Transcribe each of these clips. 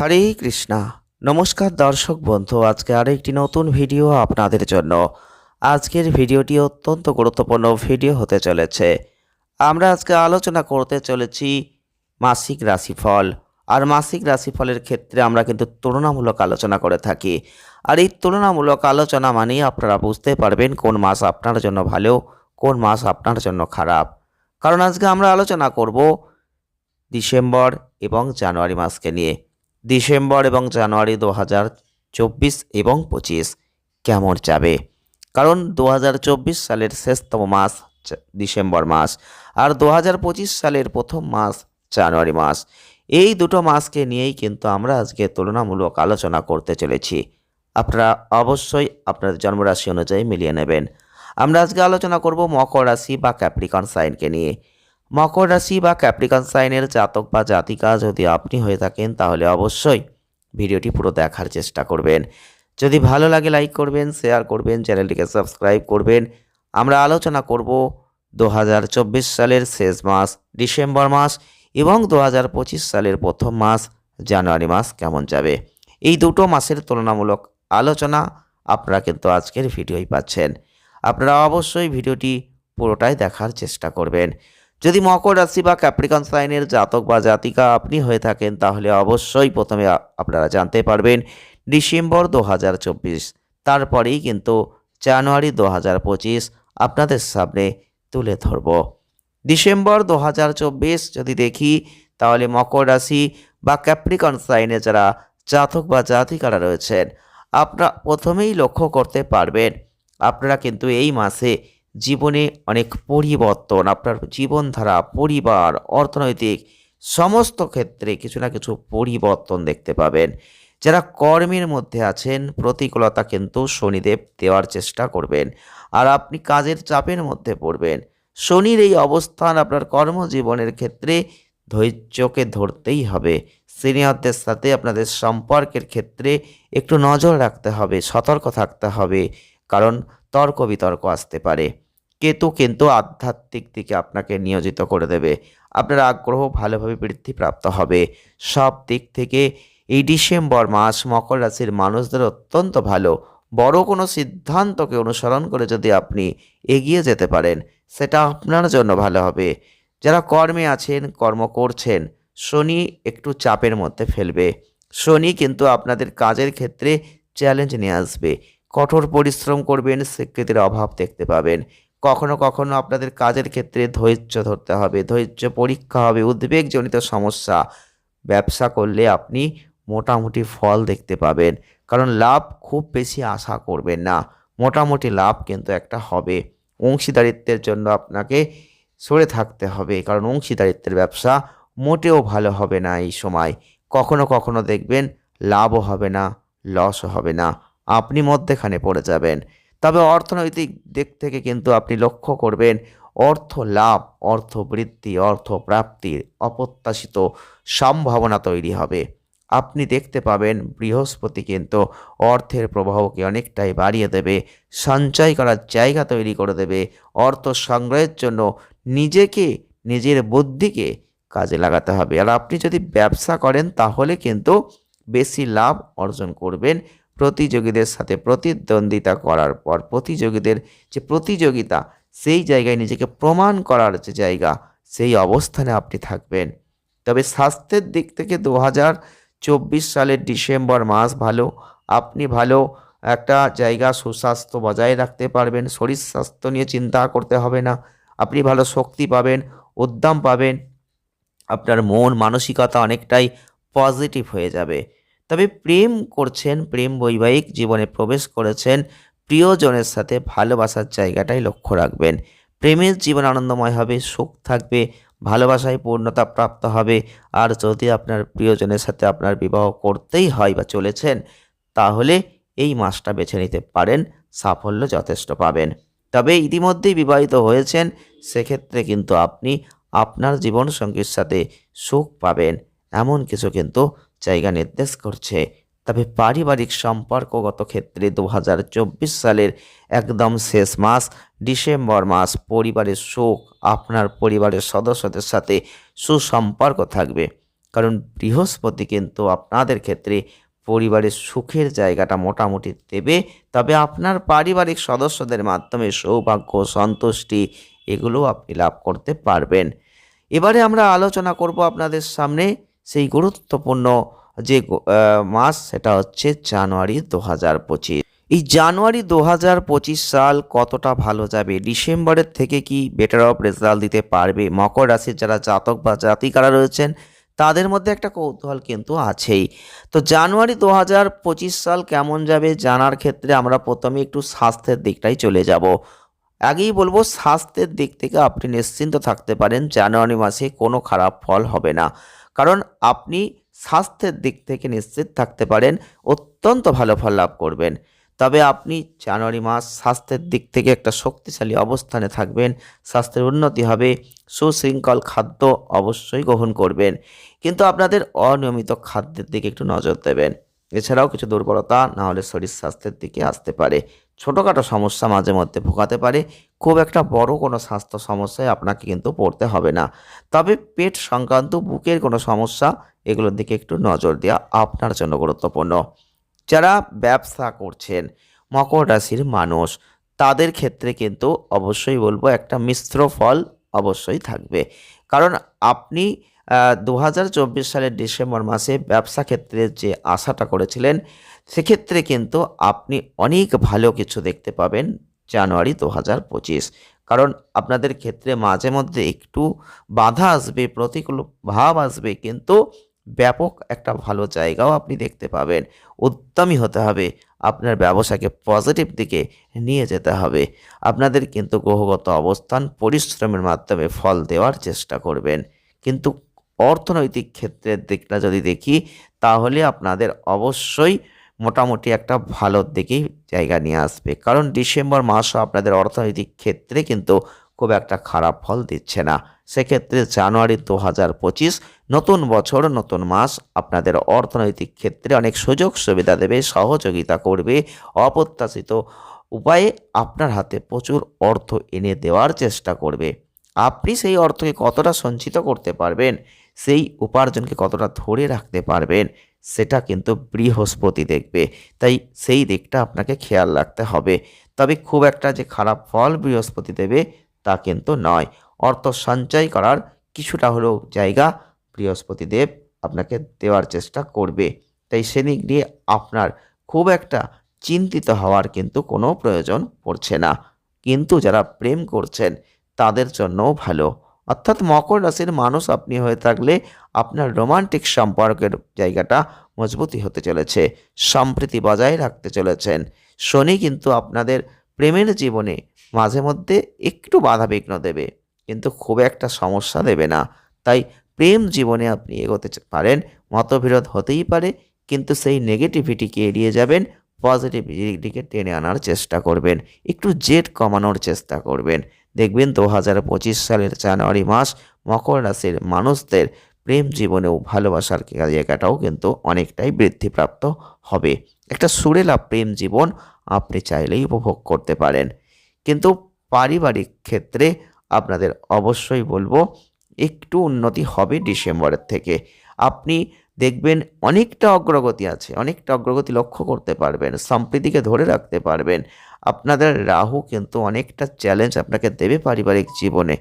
হরে কৃষ্ণা। নমস্কার দর্শক বন্ধু, আজকে আরেকটি নতুন ভিডিও আপনাদের জন্য। আজকের ভিডিওটি অত্যন্ত গুরুত্বপূর্ণ ভিডিও হতে চলেছে। আমরা আজকে আলোচনা করতে চলেছি মাসিক রাশিফল। আর মাসিক রাশিফলের ক্ষেত্রে আমরা কিন্তু তুলনামূলক আলোচনা করে থাকি। আর এই তুলনামূলক আলোচনা মানেই আপনারা বুঝতে পারবেন কোন মাস আপনার জন্য ভালো, কোন মাস আপনার জন্য খারাপ। কারণ আজকে আমরা আলোচনা করব ডিসেম্বর এবং জানুয়ারি মাসকে নিয়ে। ডিসেম্বর এবং জানুয়ারি দু হাজার চব্বিশ এবং পঁচিশ কেমন যাবে? কারণ দু হাজার চব্বিশ সালের শেষতম মাস ডিসেম্বর মাস আর দু হাজার পঁচিশ সালের প্রথম মাস জানুয়ারি মাস। এই দুটো মাসকে নিয়েই কিন্তু আমরা আজকে তুলনামূলক আলোচনা করতে চলেছি। আপনারা অবশ্যই আপনার জন্মরাশি অনুযায়ী মিলিয়ে নেবেন। আমরা আজকে আলোচনা করব মকর রাশি বা ক্যাপ্রিকন সাইনকে নিয়ে। মকর রাশি বা ক্যাপ্রিকন সাইনের জাতক বা জাতিকা যদি আপনি হয়ে থাকেন, তাহলে অবশ্যই ভিডিওটি পুরো দেখার চেষ্টা করবেন। যদি ভালো লাগে লাইক করবেন শেয়ার করবেন, চ্যানেলটিকে সাবস্ক্রাইব করবেন। আমরা আলোচনা করব দু হাজার চব্বিশ সালের শেষ মাস, ডিসেম্বর মাস এবং দু হাজার পঁচিশ সালের প্রথম মাস, জানুয়ারি মাস কেমন যাবে? এই দুটো মাসের তুলনামূলক আলোচনা আপনারা কিন্তু আজকের ভিডিওই পাচ্ছেন। আপনারা অবশ্যই ভিডিওটি পুরোটাই দেখার চেষ্টা করবেন। যদি মকর রাশি বা ক্যাপ্রিকন সাইনের জাতক বা জাতিকা আপনি হয়ে থাকেন, তাহলে অবশ্যই প্রথমে আপনারা জানতে পারবেন ডিসেম্বর দু হাজার চব্বিশ। তারপরেই কিন্তু জানুয়ারি দু হাজার পঁচিশ আপনাদের সামনে তুলে ধরব। ডিসেম্বর দু হাজার চব্বিশ যদি দেখি, তাহলে মকর রাশি বা ক্যাপ্রিকন সাইনে যারা জাতক বা জাতিকারা রয়েছেন আপনারা প্রথমেই লক্ষ্য করতে পারবেন, আপনারা কিন্তু এই মাসে জীবনে অনেক পরিবর্তন, আপনার জীবনধারা, পরিবার, অর্থনৈতিক সমস্ত ক্ষেত্রে কিছু না কিছু পরিবর্তন দেখতে পাবেন। যারা কর্মের মধ্যে আছেন, প্রতিকূলতা কিন্তু শনিদেব দেওয়ার চেষ্টা করবেন। আর আপনি কাজের চাপের মধ্যে পড়বেন। শনির এই অবস্থান আপনার কর্মজীবনের ক্ষেত্রে ধৈর্যকে ধরতেই হবে। সিনিয়রদের সাথে আপনাদের সম্পর্কের ক্ষেত্রে একটু নজর রাখতে হবে, সতর্ক থাকতে হবে। কারণ তর্ক বিতর্ক আসতে পারে। কেতু কিন্তু আধ্যাত্মিক দিকে আপনাকে নিয়োজিত করে দেবে। আপনার আগ্রহ ভালোভাবে বৃদ্ধিপ্রাপ্ত হবে। সব দিক থেকে এই ডিসেম্বর মাস মকর রাশির মানুষদের অত্যন্ত ভালো। বড় কোনো সিদ্ধান্তকে অনুসরণ করে যদি আপনি এগিয়ে যেতে পারেন, সেটা আপনার জন্য ভালো হবে। যারা কর্মে আছেন, কর্ম করছেন, শনি একটু চাপের মধ্যে ফেলবে। শনি কিন্তু আপনাদের কাজের ক্ষেত্রে চ্যালেঞ্জ নিয়ে আসবে। কঠোর পরিশ্রম করবেন, স্বীকৃতির অভাব দেখতে পাবেন। কখনো কখনো আপনাদের কাজের ক্ষেত্রে ধৈর্য ধরতে হবে, ধৈর্য পরীক্ষা হবে, উদ্বেগজনিত সমস্যা। ব্যবসা করলে আপনি মোটামুটি ফল দেখতে পাবেন, কারণ লাভ খুব বেশি আশা করবেন না। মোটামুটি লাভ কিন্তু একটা হবে। অংশীদারিত্বের জন্য আপনাকে সরে থাকতে হবে, কারণ অংশীদারিত্বের ব্যবসা মোটেও ভালো হবে না এই সময়। কখনো কখনো দেখবেন লাভও হবে না, লসও হবে না। আপনি মধ্যেখানে পড়ে যাবেন। তবে অর্থনৈতিক দিক থেকে কিন্তু আপনি লক্ষ্য করবেন, অর্থ লাভ, অর্থ বৃদ্ধি, অর্থ প্রাপ্তির অপ্রত্যাশিত সম্ভাবনা তৈরি হবে। আপনি দেখতে পাবেন বৃহস্পতি কিন্তু অর্থের প্রবাহকে অনেকটাই বাড়িয়ে দেবে, সঞ্চয় করার জায়গা তৈরি করে দেবে, অর্থ সংগ্রহের জন্য নিজেকে, নিজের বুদ্ধিকে কাজে লাগাতে হবে। আর আপনি যদি ব্যবসা করেন তাহলে কিন্তু বেশি লাভ অর্জন করবেন প্রতিযোগীদের সাথে প্রতিদ্বন্দ্বিতা করার পর প্রতিযোগীদের যে প্রতিযোগিতা, সেই জায়গায় নিজেকে প্রমাণ করার যে জায়গা, সেই অবস্থানে আপনি থাকবেন। তবে স্বাস্থ্যের দিক থেকে দু হাজার চব্বিশ সালের ডিসেম্বর মাস ভালো। আপনি ভালো একটা জায়গা সুস্বাস্থ্য বজায় রাখতে পারবেন, শরীর স্বাস্থ্য নিয়ে চিন্তা করতে হবে না। আপনি ভালো শক্তি পাবেন, উদ্যম পাবেন, আপনার মন, মানসিকতা অনেকটাই পজিটিভ হয়ে যাবে। তবে প্রেম করছেন, প্রেম বৈবাহিক জীবনে প্রবেশ করেছেন, প্রিয়জনের সাথে ভালোবাসার জায়গাটাই লক্ষ্য রাখবেন। প্রেমের জীবন আনন্দময় হবে, সুখ থাকবে, ভালোবাসায় পূর্ণতা প্রাপ্ত হবে। আর যদি আপনার প্রিয়জনের সাথে আপনার বিবাহ করতেই হয় বা চলেছেন, তাহলে এই মাসটা বেছে নিতে পারেন, সাফল্য যথেষ্ট পাবেন। তবে ইতিমধ্যেই বিবাহিত হয়েছেন, সেক্ষেত্রে কিন্তু আপনি আপনার জীবনসঙ্গীর সাথে সুখ পাবেন। এমন কিছু কিন্তু জায়গা নির্দেশ করছে। তবে পারিবারিক সম্পর্কগত ক্ষেত্রে দু হাজার চব্বিশ সালের একদম শেষ মাস, ডিসেম্বর মাস পরিবারের সুখ, আপনার পরিবারের সদস্যদের সাথে সুসম্পর্ক থাকবে। কারণ বৃহস্পতি কিন্তু আপনাদের ক্ষেত্রে পরিবারের সুখের জায়গাটা মোটামুটি দেবে। তবে আপনার পারিবারিক সদস্যদের মাধ্যমে সৌভাগ্য, সন্তুষ্টি, এগুলো আপনি লাভ করতে পারবেন। এবারে আমরা আলোচনা করব আপনাদের সামনে সেই গুরুত্বপূর্ণ যে মাস সেটা হচ্ছে জানুয়ারি দু হাজার পঁচিশ। এই জানুয়ারি দু হাজার পঁচিশ সাল কতটা ভালো যাবে? ডিসেম্বরের থেকে কি বেটার অফ রেজাল্ট দিতে পারবে? মকর রাশির যারা জাতক বা জাতিকারা রয়েছেন, তাদের মধ্যে একটা কৌতূহল কিন্তু আছেই। তো জানুয়ারি দু হাজার পঁচিশ সাল কেমন যাবে জানার ক্ষেত্রে আমরা প্রথমে একটু স্বাস্থ্যের দিকটাই চলে যাব। আগেই বলব, স্বাস্থ্যের দিক থেকে আপনি নিশ্চিন্ত থাকতে পারেন, জানুয়ারি মাসে কোনো খারাপ ফল হবে না। কারণ আপনি স্বাস্থ্যের দিক থেকে নিশ্চিত থাকতে পারেন, অত্যন্ত ভালো ফল লাভ করবেন। তবে আপনি জানুয়ারি মাস স্বাস্থ্যের দিক থেকে একটা শক্তিশালী অবস্থানে থাকবেন, স্বাস্থ্যের উন্নতি হবে, সুশৃঙ্খল খাদ্য অবশ্যই গ্রহণ করবেন। কিন্তু আপনাদের অনিয়মিত খাদ্যের দিকে একটু নজর দেবেন। এছাড়াও কিছু দুর্বলতা না হলে শরীর স্বাস্থ্যের দিকে আসতে পারে। ছোটোখাটো সমস্যা মাঝে মধ্যে ভোগাতে পারে, খুব একটা বড় কোনো স্বাস্থ্য সমস্যায় আপনাকে কিন্তু পড়তে হবে না। তবে পেট সংক্রান্ত, বুকের কোনো সমস্যা, এগুলোর দিকে একটু নজর দেওয়া আপনার জন্য গুরুত্বপূর্ণ। যারা ব্যবসা করছেন, মকর রাশির মানুষ, তাদের ক্ষেত্রে কিন্তু অবশ্যই বলব একটা মিশ্র ফল অবশ্যই থাকবে। কারণ আপনি দু হাজার চব্বিশ সালের ডিসেম্বর মাসে ব্যবসা ক্ষেত্রে যে আশাটা করেছিলেন, সেক্ষেত্রে কিন্তু আপনি অনেক ভালো কিছু দেখতে পাবেন জানুয়ারি দু হাজার পঁচিশ। কারণ আপনাদের ক্ষেত্রে মাঝে মধ্যে একটু বাধা আসবে, প্রতিকূল ভাব আসবে, কিন্তু ব্যাপক একটা ভালো জায়গাও আপনি দেখতে পাবেন। উদ্যমী হতে হবে, আপনার ব্যবসাকে পজিটিভ দিকে নিয়ে যেতে হবে। আপনাদের কিন্তু গ্রহগত অবস্থান পরিশ্রমের মাধ্যমে ফল দেওয়ার চেষ্টা করবেন। কিন্তু অর্থনৈতিক ক্ষেত্রের দিকটা যদি দেখি, তাহলে আপনাদের অবশ্যই মোটামুটি একটা ভালোর দিকেই জায়গা নিয়ে আসবে। কারণ ডিসেম্বর মাসও আপনাদের অর্থনৈতিক ক্ষেত্রে কিন্তু খুব একটা খারাপ ফল দিচ্ছে না। সেক্ষেত্রে জানুয়ারি দু হাজার পঁচিশ, নতুন বছর, নতুন মাস আপনাদের অর্থনৈতিক ক্ষেত্রে অনেক সুযোগ সুবিধা দেবে, সহযোগিতা করবে। অপ্রত্যাশিত উপায়ে আপনার হাতে প্রচুর অর্থ এনে দেওয়ার চেষ্টা করবে। আপনি সেই অর্থকে কতটা সঞ্চিত করতে পারবেন সেই উপার্জনকে কতটা ধরে রাখতে পারবেন, সেটা কিন্তু বৃহস্পতি দেখবে। তাই সেই দিকটা আপনাকে খেয়াল রাখতে হবে। তবে খুব একটা যে খারাপ ফল বৃহস্পতি দেবে তা কিন্তু নয়। অর্থ সঞ্চয় করার কিছুটা হলেও জায়গা বৃহস্পতি দেব আপনাকে দেওয়ার চেষ্টা করবে। তাই সেদিক নিয়ে আপনার খুব একটা চিন্তিত হওয়ার কিন্তু কোনো প্রয়োজন পড়ছে না। কিন্তু যারা প্রেম করছেন, তাদের জন্যও ভালো। অর্থাৎ মকর রাশির মানুষ আপনি হয়ে থাকলে আপনার রোমান্টিক সম্পর্কের জায়গাটা মজবুতি হতে চলেছে, সম্প্রীতি বজায় রাখতে চলেছেন। শনি কিন্তু আপনাদের প্রেমের জীবনে মাঝে মধ্যে একটু বাধাবিঘ্ন দেবে, কিন্তু খুব একটা সমস্যা দেবে না। তাই প্রেম জীবনে আপনি এগোতে পারেন, মতবিরোধ হতেই পারে, কিন্তু সেই নেগেটিভিটিকে এড়িয়ে যাবেন পজিটিভিটিকে টেনে আনার চেষ্টা করবেন, একটু জেদ কমানোর চেষ্টা করবেন। দেখবেন দু হাজার পঁচিশ সালের জানুয়ারি মাস মকর রাশির মানুষদের প্রেম জীবনেও ভালোবাসার জায়গাটাও কিন্তু অনেকটাই বৃদ্ধিপ্রাপ্ত হবে। একটা সুরেলা প্রেম জীবন আপনি চাইলেই উপভোগ করতে পারেন। কিন্তু পারিবারিক ক্ষেত্রে আপনাদের অবশ্যই বলব, একটু উন্নতি হবে ডিসেম্বরের থেকে। আপনি দেখবেন অনেকটা অগ্রগতি আছে, অনেকটা অগ্রগতি লক্ষ্য করতে পারবেন, সম্প্রীতিকে ধরে রাখতে পারবেন। আপনাদের রাহু কিন্তু অনেকটা চ্যালেঞ্জ আপনাকে দেবে পারিবারিক জীবনে।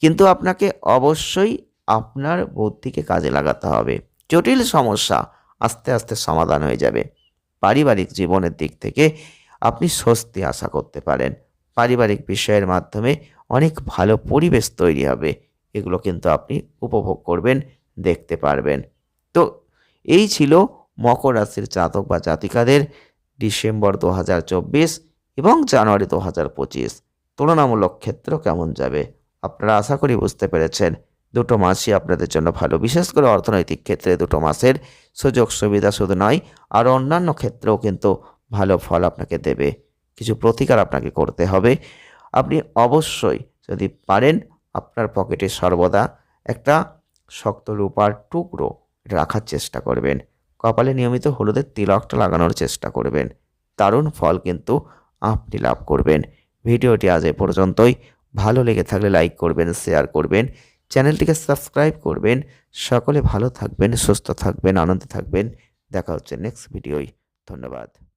কিন্তু আপনাকে অবশ্যই আপনার বুদ্ধিকে কাজে লাগাতে হবে। জটিল সমস্যা আস্তে আস্তে সমাধান হয়ে যাবে। পারিবারিক জীবনের দিক থেকে আপনি স্বস্তি আশা করতে পারেন। পারিবারিক বিষয়ের মাধ্যমে অনেক ভালো পরিবেশ তৈরি হবে। এগুলো কিন্তু আপনি উপভোগ করবেন, দেখতে পারবেন। তো এই ছিল মকর রাশির জাতক বা জাতিকাদের ডিসেম্বর দু হাজার চব্বিশ এবং জানুয়ারি দু হাজার পঁচিশ। তুলনামূলক ক্ষেত্র কেমন যাবে? আপনারা আশা করি বুঝতে পেরেছেন। দুটো মাসই আপনাদের জন্য ভালো। বিশেষ করে অর্থনৈতিক ক্ষেত্রে দুটো মাসের সুযোগ সুবিধা শুধু নয়, আর অন্যান্য ক্ষেত্রেও কিন্তু ভালো ফল আপনাকে দেবে। কিছু প্রতিকার আপনাকে করতে হবে। আপনি অবশ্যই যদি পারেন, আপনার পকেটে সর্বদা একটা শক্ত রূপার টুকরো রাখার চেষ্টা করবেন। কপালে নিয়মিত হলুদের তিলকটা লাগানোর চেষ্টা করবেন। দারুণ ফল কিন্তু আপনি লাভ করবেন। ভিডিওটি আজ এ পর্যন্তই। ভালো লেগে থাকলে লাইক করবেন, শেয়ার করবেন। চ্যানেলটিকে সাবস্ক্রাইব করবেন। সকলে ভালো থাকবেন, সুস্থ থাকবেন, আনন্দে থাকবেন। দেখা হচ্ছে নেক্সট ভিডিওয়। ধন্যবাদ।